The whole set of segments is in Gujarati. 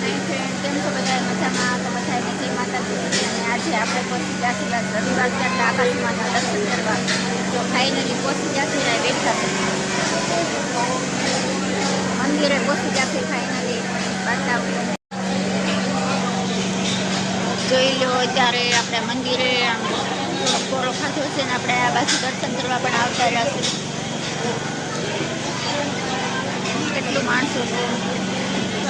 નાઈ ફ્રેન્ડ કેમ છો બધા મજામાં તો બધાને જય માતાજી અને આજે આપણે પહોંચી ગયા છીએ રવિવાર છે એટલે આકાશમાં દર્શન કરવા તો ફાઇનલી પહોંચી ગયા છીએ અને બેઠા છે મંદિરે પહોંચી ગયા છે ફાઇનલી બતાવું જોઈ લો અત્યારે આપણે મંદિરે આમ કોરો ખાધો છે ને આપણે આ બાજુ દર્શન કરવા પણ આવતા રહ્યા છે કેટલું માણસો છે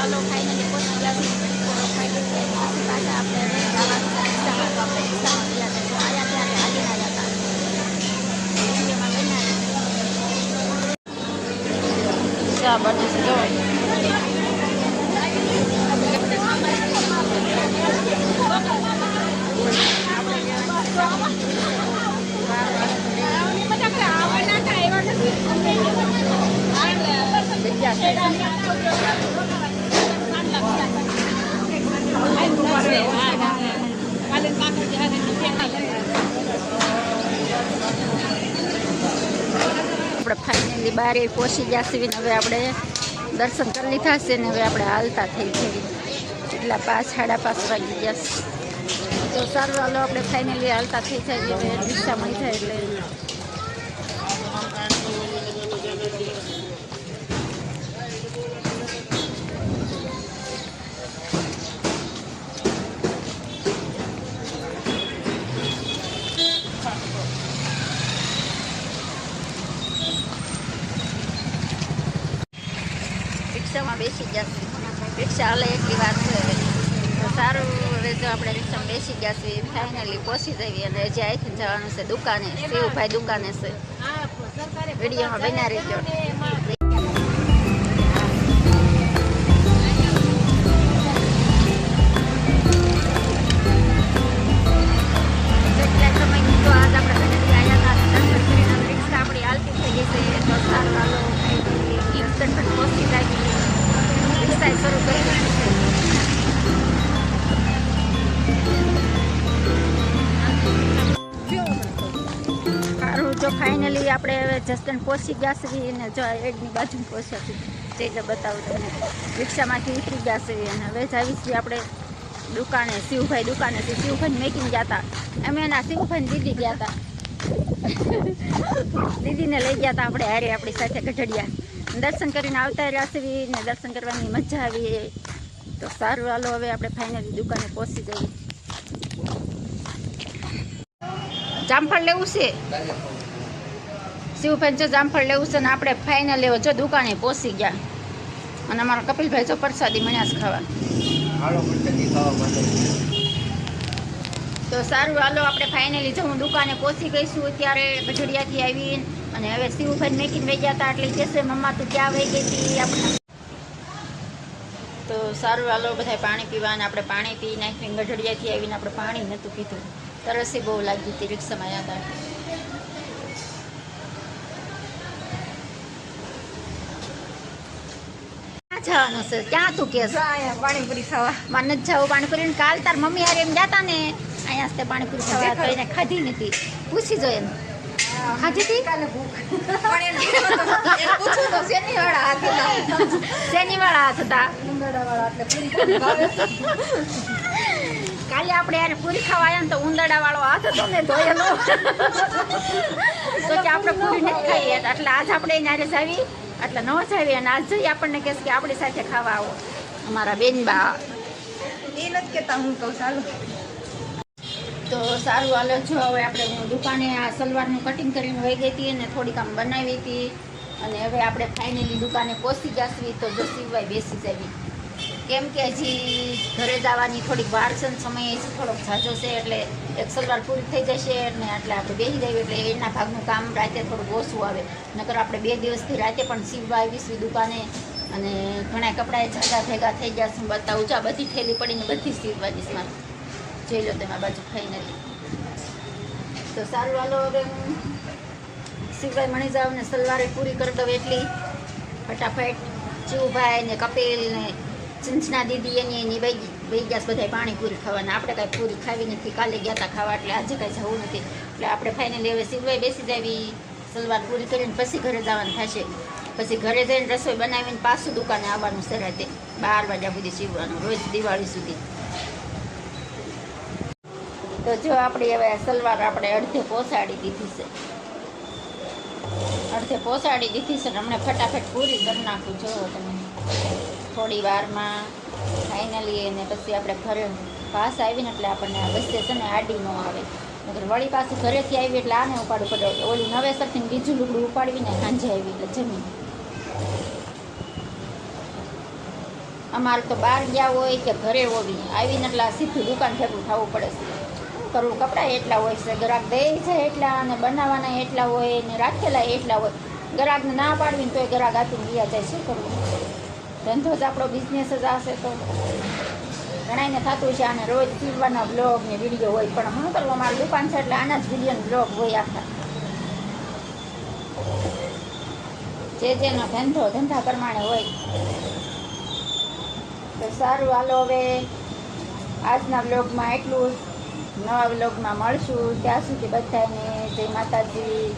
ચાલો ફાઇનલી પહોંચી ગયા છે કોરો ખાઈ પછી પાછા આપણે જવાનું રિક્ષામાં તો આપણે રિક્ષામાં ગયા હતા. તો આવ્યા ત્યારે હાલી આવ્યા હતા. વિડીયોમાં બનાવી ચા બને આપણે ફાઇનલી બારે પહોંચી ગયા છીએ હવે આપણે દર્શન કરી લીધા છે ને હવે આપણે હાલતા થઈ જઈએ એટલા પાંચ, સાડા પાંચ વાગી ગયા તો સારું, હાલો આપણે ફાઇનલી હાલતા થઈ જાય હવે રિક્ષા મળી જાય એટલે. ગયા રિક્ષા હાલે એટલી વાત છે સારું હવે જો આપણે રિક્ષામાં બેસી ગયા છીએ ફાઇનલી પહોંચી જઈએ અને હજી અહીંથી જવાનું છે દુકાને શિવભાઈ દુકાને છે. વિડીયોમાં બનાવી રહેજો. ફાઇનલી આપણે હવે જસ્ટન પહોંચી ગયા છીએ અને જો એડની બાજુ પહોંચ્યા છીએ. તે જ બતાવું તમને. રિક્ષામાંથી ઉતરી ગયા છીએ અને હવે જાવી છીએ આપણે દુકાને, શિવભાઈ દુકાને છે. શિવભાઈ મેકિંગ ગયા હતા અમે એના શિવભાઈ દીદી ગયા હતા દીદીને લઈ ગયા હતા આપણે હારે આપણી સાથે ગઢડિયા. દર્શન કરીને આવતા રહ્યા છીએ ને દર્શન કરવાની મજા આવી તો સારું, હાલો હવે આપણે ફાઇનલી દુકાને પહોંચી જઈએ. જામફળ લેવું છે? શિવભાઈ જો જામફળ લેવું છે ને આપણે ફાઇનલ લેવો જો દુકાને પહોંચી ગયા. અને અમારા કપિલભાઈ જો પ્રસાદી મળ્યા છે ખાવા. તો સારું હાલો આપણે ફાઇનલી જો હું દુકાને પહોંચી ગઈ છું અત્યારે ગઢડિયાથી આવીને. અને હવે શિવભાઈ મેકીને વહી ગયા હતા એટલે કહેશે મમ્મા તું ક્યાં વહી ગઈ હતી? આપણે. તો સારું હાલો બધા પાણી પીવાને આપણે પાણી પી નાખીને ગઢડિયાથી આવીને આપણે પાણી નહોતું પીધું. તરસી બહુ લાગી હતી રિક્ષામાં આવ્યા આવે ક્યાં જવાનું છે? ક્યાં તું કે પાણીપુરી ખાવા. મને જ જવું પાણીપુરી કાલ તાર મમ્મી હારે એમ જતા ને અહીંયા તે પાણીપુરી ખાવા તો એને ખાધી નથી પૂછી જો એમ. ખાધી હતી? કાલે ભૂખ. પૂછું તો શેની વાળા હાથ હતા શેની વાળા હાથ. કાલે આપણે યાર પૂરી ખાવા આવ્યા ને તો ઉંદરડા વાળો હાથ હતો ને ધોયેલો. તો કે આપણે પૂરી નથી ખાઈએ એટલે આજ આપણે એને જાવી. એટલે ન જાવી અને આજ જઈ આપણને કહેશે કે આપણી સાથે ખાવા આવો. અમારા બેનબા એ નથી કહેતા હું કહું ચાલો તો સારું હાલો જો હવે આપણે હું દુકાને આ સલવારનું કટિંગ કરીને વહી ગઈ હતી અને થોડીક આમ બનાવી હતી. અને હવે આપણે ફાઇનલી દુકાને પહોંચી જશવી તો જો સિવાય બેસી જવી કેમ કે હજી ઘરે જવાની થોડીક વાર છે સમય થોડોક ઝાઝો છે એટલે એક સલવાર પૂરી થઈ જશે ને એટલે આપણે બેસી જઈએ એટલે એના ભાગનું કામ રાતે થોડુંક ઓછું આવે. નકર આપણે બે દિવસથી રાતે પણ સીવવા આવીશું દુકાને અને ઘણા કપડાએ ઝાઝા ભેગા થઈ ગયા છે બતાવું છું બધી થેલી પડીને બધી સીવવા દઈશ મારે. જોઈ લો તમે બાજુ નથી તો સારું, હાલો હવે હું શિવભાઈ મણી જાવ ને સલવારે પૂરી કરી દઉં એટલી. ફટાફટ. જીવભાઈ ને કપિલ ને ચિંચના દીદી એની એની વહી વહી ગયા બધા પાણીપુરી ખાવાના. આપણે કાંઈ પૂરી ખાવી નથી. કાલે ગયા હતા ખાવા, એટલે આજે કાંઈ જવું નથી. એટલે આપણે ફાઇનલી હવે સિલવાઈ બેસી જાવી, સલવાર પૂરી કરીને પછી ઘરે જવાનું થશે. પછી ઘરે જઈને રસોઈ બનાવીને પાછું દુકાને આવવાનું છે રાતે, બાર વાગ્યા સુધી સીવવાનું, રોજ દિવાળી સુધી. તો જો આપણી હવે સલવાર આપણે અડધે પહોંચાડી દીધી છે. અડધે પહોંચાડી દીધી છે ને હમણાં ફટાફટ પૂરી કરી નાખું. જો તમે થોડી વારમાં ફાઇનલી એને પછી આપણે ઘરે પાસ આવીને એટલે આપણને આ છે ને આડી ન આવે. નકર વળી પાસે ઘરેથી આવી એટલે આને ઉપાડવું પડે. ઓલી નવેસરથી બીજું લુગડું ઉપાડવીને સાંજે આવી એટલે જમીન. અમારે તો બહાર ગયા હોય કે ઘરે હોવી. આવીને એટલે સીધું દુકાન ભેગું થવું પડે છે. કરવું? કપડાં એટલા હોય છે, ગ્રાહક દે છે એટલા અને બનાવવાના એટલા હોય ને રાખેલા એટલા હોય. ગ્રાહકને ના પાડવીને તોય ગ્રાહક આપીને ગયા જાય. શું કરવું? ધંધો જ આપણો બિઝનેસ જ આવશે તો ઘણાઈને થતું છે આને રોજ ફીરવાના બ્લોગ ને વીડિયો હોય, પણ હું કરવું અમારી દુકાન છે એટલે આના જ વીડિયો બ્લોગ હોય આખા. જે જેનો ધંધો, ધંધા પ્રમાણે હોય. તો સારું, હાલો હવે આજના બ્લોગમાં એટલું જ. નવા બ્લોગમાં મળશું. ત્યાં સુધી બધાને જય માતાજી.